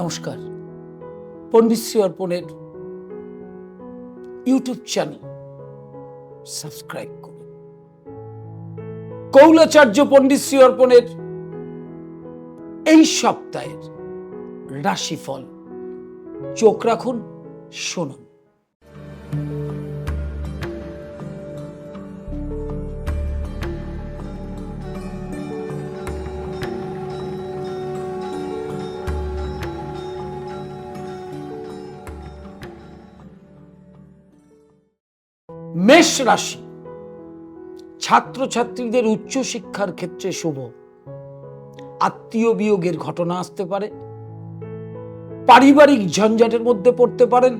নমস্কার। পণ্ডিতশ্রী অর্পণের ইউটিউব চ্যানেল সাবস্ক্রাইব করুন। কৌলাচার্য পণ্ডিতশ্রী অর্পণের এই সপ্তাহের রাশিফল চোখ রাখুন, শুনুন। মেষ রাশি। ছাত্রছাত্রীদের উচ্চশিক্ষার ক্ষেত্রে শুভ। আত্মীয় বিয়োগের ঘটনা আসতে পারে। পারিবারিক ঝঞ্ঝাটের মধ্যে পড়তে পারেন।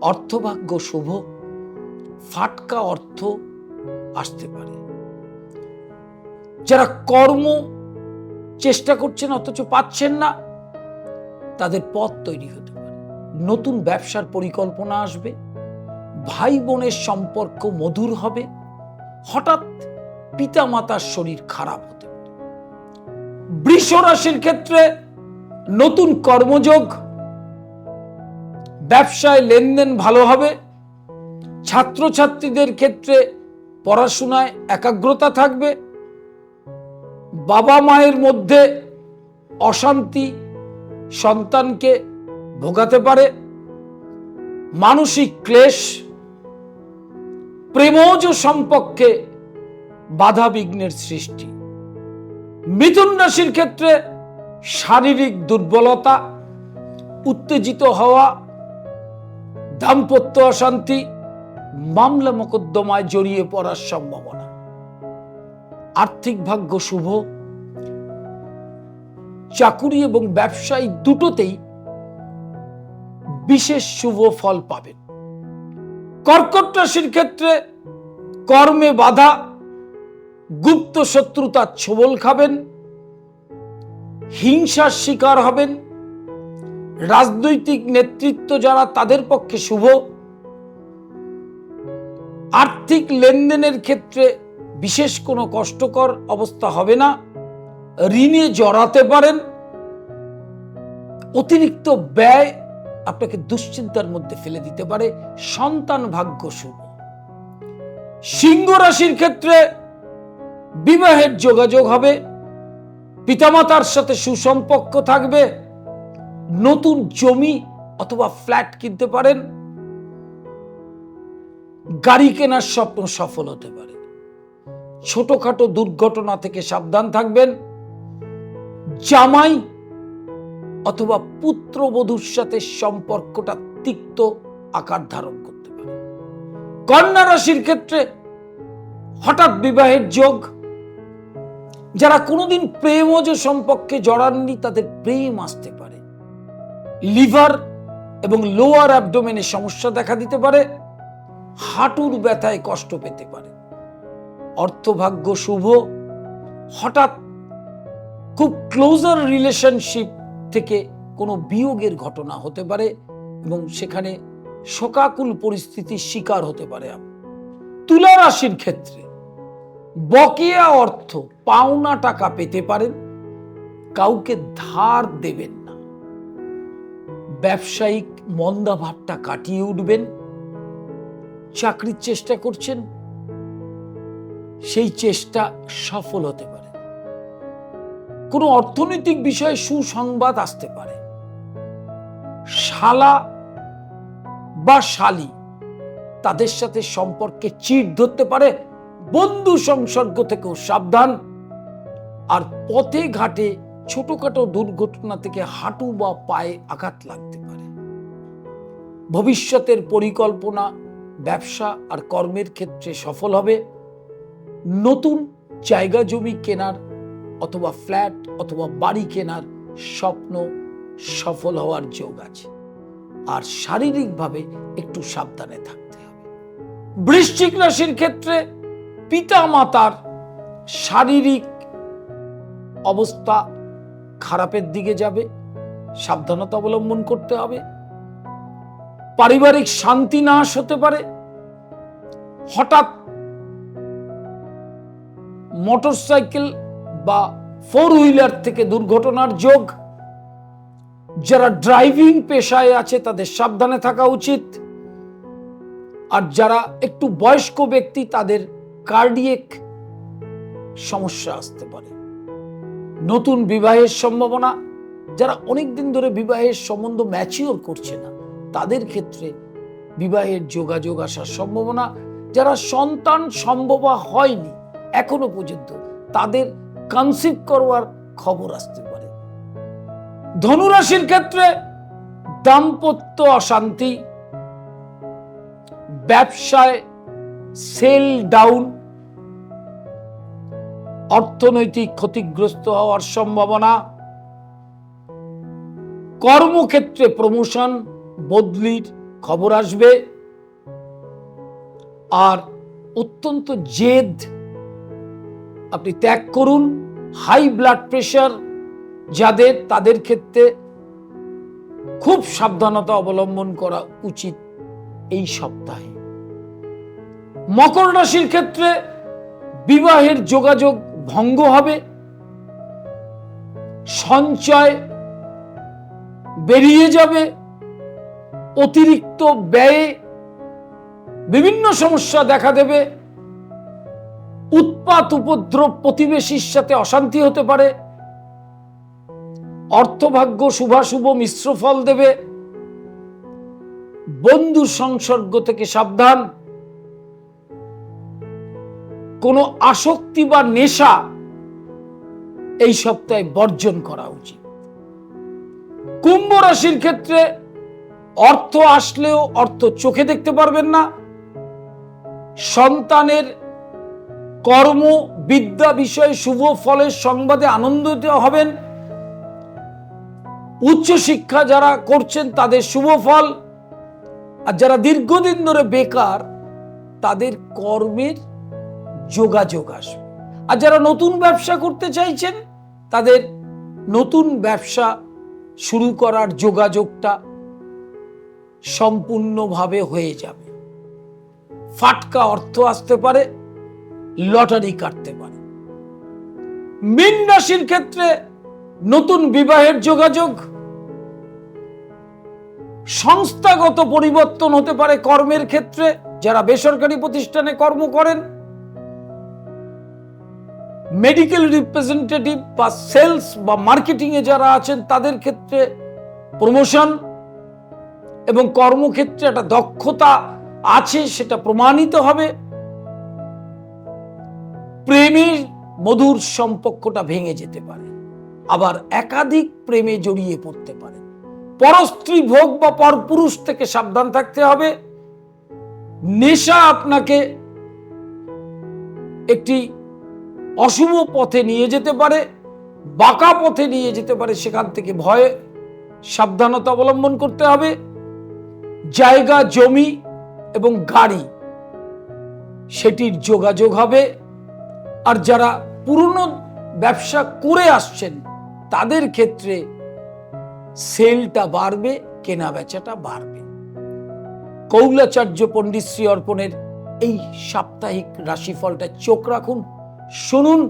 অর্থভাগ্য শুভ। ফাটকা অর্থ আসতে পারে। যারা কর্ম চেষ্টা করছেন অথচ পাচ্ছেন না, তাদের পথ তৈরি হতে পারে। নতুন ব্যবসার পরিকল্পনা আসবে। ভাই বোনের সম্পর্ক মধুর হবে। হঠাৎ পিতা মাতার শরীর খারাপ হতে বৃষ রাশির ক্ষেত্রে নতুন কর্মযোগ, ব্যবসায় লেনদেন ভালো হবে। ছাত্রছাত্রীদের ক্ষেত্রে পড়াশোনায় একাগ্রতা থাকবে। বাবা মায়ের মধ্যে অশান্তি সন্তানকে ভোগাতে পারে। মানসিক ক্লেশ প্রেমজ সম্পর্কে বাধা বিঘ্নের সৃষ্টি। মিথুন রাশির ক্ষেত্রে শারীরিক দুর্বলতা, উত্তেজিত হওয়া, দাম্পত্য অশান্তি, মামলা মোকদ্দমায় জড়িয়ে পড়ার সম্ভাবনা। আর্থিক ভাগ্য শুভ। চাকুরি এবং ব্যবসায়ী দুটোতেই বিশেষ শুভ ফল পাবেন। কর্কট রাশির ক্ষেত্রে কর্মে বাধা, গুপ্ত শত্রুতার ছোবল খাবেন, হিংসার শিকার হবেন, রাজনৈতিক নেতৃত্ব যারা তাদের পক্ষে শুভ, আর্থিক লেনদেনের ক্ষেত্রে বিশেষ কোনো কষ্টকর অবস্থা হবে না, ঋণে জড়াতে পারেন, অতিরিক্ত ব্যয় আপনাকে দুশ্চিন্তার মধ্যে ফেলে দিতে পারে, সন্তান ভাগ্য শুভ। সিংহ রাশির ক্ষেত্রে বিবাহের যোগাযোগ হবে, পিতামাতার সাথে সুসম্পর্ক থাকবে, নতুন জমি অথবা ফ্ল্যাট কিনতে পারেন, গাড়ি কেনার স্বপ্ন সফল হতে পারে। ছোটখাটো দুর্ঘটনা থেকে সাবধান থাকবেন, জামাই অথবা পুত্রবধূর সাথে সম্পর্কটা তিক্ত আকার ধারণ করতে পারে। কন্যা রাশির ক্ষেত্রে হঠাৎ বিবাহের যোগ, যারা কোনোদিন প্রেমজ সম্পর্কে জড়াননি তাদের প্রেম আসতে পারে। লিভার এবং লোয়ার অ্যাবডোমেনে সমস্যা দেখা দিতে পারে, হাঁটুর ব্যথায় কষ্ট পেতে পারে। অর্থভাগ্য শুভ, হঠাৎ খুব ক্লোজার রিলেশনশিপ থেকে কোনো বিয়োগের ঘটনা হতে পারে এবং সেখানে শোকাকুল পরিস্থিতির শিকার হতে পারে তুলা রাশির ক্ষেত্রে বকেয়া অর্থ পাওনা টাকা পেতে পারেন, কাউকে ধার দেবেন না। ব্যবসায়িক মন্দাভাবটা কাটিয়ে উঠবেন, চাকরির চেষ্টা করছেন, সেই চেষ্টা সফল হতে পারে। কোনো অর্থনৈতিক বিষয়ে সুসংবাদ আসতে পারে। শালা বা শালি তাদের সাথে সম্পর্কে চিট ধরতে পারে, বন্ধু সংসর্গ থেকেও সাবধান, আর পথে ঘাটে ছোটখাটো দুর্ঘটনা থেকে হাঁটু বা পায়ে আঘাত লাগতে পারে। ভবিষ্যতের পরিকল্পনা, ব্যবসা আর কর্মের ক্ষেত্রে সফল হবে। নতুন জায়গা জমি কেনার অথবা ফ্ল্যাট অথবা বাড়ি কেনার স্বপ্ন সফল হওয়ার যোগ আছে। আর শারীরিকভাবে একটু সাবধানে থাকতে হবে। বৃশ্চিক রাশির ক্ষেত্রে পিতা মাতার শারীরিক অবস্থা খারাপের দিকে যাবে, সাবধানতা অবলম্বন করতে হবে। পারিবারিক শান্তি নাশ হতে পারে। হঠাৎ মোটরসাইকেল বা ফোর হুইলার থেকে দুর্ঘটনার যোগ, যারা ড্রাইভিং পেশায় আছে তাদের সাবধানে থাকা উচিত। আর যারা একটু বয়স্ক ব্যক্তি, তাদের কার্ডিয়েক সমস্যা আসতে পারে। নতুন বিবাহের সম্ভাবনা, যারা অনেক দিন ধরে বিবাহের সম্বন্ধ ম্যাচিওর করছে না, তাদের ক্ষেত্রে বিবাহের যোগাযোগ আসার সম্ভাবনা, যারা সন্তান সম্ভব হয়নি এখনও পর্যন্ত, তাদের কনসিভ করবার খবর আসতে পারে। ধনুরাশির ক্ষেত্রে দাম্পত্য অশান্তি, ব্যবসায় সেল ডাউন অর্থনৈতিক ক্ষতিগ্রস্ত হওয়ার সম্ভাবনা, কর্মক্ষেত্রে প্রমোশন বদলির খবর আসবে, আর অত্যন্ত জেদ আপনি ত্যাগ করুন হাই ব্লাড প্রেশার যাদের, তাদের ক্ষেত্রে খুব সাবধানতা অবলম্বন করা উচিত এই সপ্তাহে। মকর রাশির ক্ষেত্রে বিবাহের যোগাযোগ ভঙ্গ হবে। সঞ্চয় বেরিয়ে যাবে। অতিরিক্ত ব্যয়ে বিভিন্ন সমস্যা দেখা দেবে। উৎপাত উপদ্রব প্রতিবেশীর সাথে অশান্তি হতে পারে। অর্থভাগ্য শুভাশুভ মিশ্র ফল দেবে। বন্ধু সংসর্গ থেকে সাবধান। কোনো আসক্তি বা নেশা এই সপ্তাহে বর্জন করা উচিত। কুম্ভ রাশির ক্ষেত্রে অর্থ আসলেও অর্থ চোখে দেখতে পারবেন না। সন্তানের কর্ম বিদ্যা বিষয়ে শুভ ফলের সংবাদে আনন্দিত হবেন। উচ্চ শিক্ষা যারা করছেন, তাদের শুভ ফল। আর যারা দীর্ঘদিন ধরে বেকার, তাদের কর্মের যোগাযোগ আসবে। আর যারা নতুন ব্যবসা করতে চাইছেন, তাদের নতুন ব্যবসা শুরু করার যোগাযোগটা সম্পূর্ণভাবে হয়ে যাবে। ফাটকা অর্থ আসতে পারে। লটারি কাটতে পারে। মীন রাশির ক্ষেত্রে নতুন বিবাহের যোগাযোগ, সংস্থাগত পরিবর্তন হতে পারে কর্মের ক্ষেত্রে, যারা বেসরকারি প্রতিষ্ঠানে কর্ম করেন মেডিকেল রিপ্রেজেন্টেটিভ বা সেলস বা মার্কেটিং এ যারা আছেন, তাদের ক্ষেত্রে প্রমোশন এবং কর্মক্ষেত্রে একটা দক্ষতা আছে, সেটা প্রমাণিত হবে। প্রেমের মধুর সম্পর্কটা ভেঙে যেতে পারে। আবার একাধিক প্রেমে জড়িয়ে পড়তে পারে। পরস্ত্রী ভোগ বা পরপুরুষ থেকে সাবধান থাকতে হবে। নেশা আপনাকে একটি অশুভ পথে নিয়ে যেতে পারে, বাঁকা পথে নিয়ে যেতে পারে। সেখান থেকে ভয়ে সাবধানতা অবলম্বন করতে হবে। জায়গা, জমি এবং গাড়ি, সেটির যোগাযোগ হবে। আর যারা পুরনো ব্যবসা করে আসছেন, তাদের ক্ষেত্রে সেলটা বাড়বে, কেনা বেচাটা বাড়বে। কৌলাচার্য পণ্ডিত শ্রী অর্পণের এই সাপ্তাহিক রাশিফলটা চোখ রাখুন, শুনুন।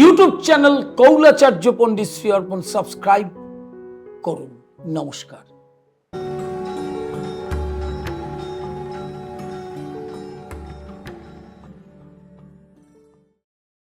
YouTube channel Kaulacharya Pandit Shri Arpan subscribe করুন। নমস্কার।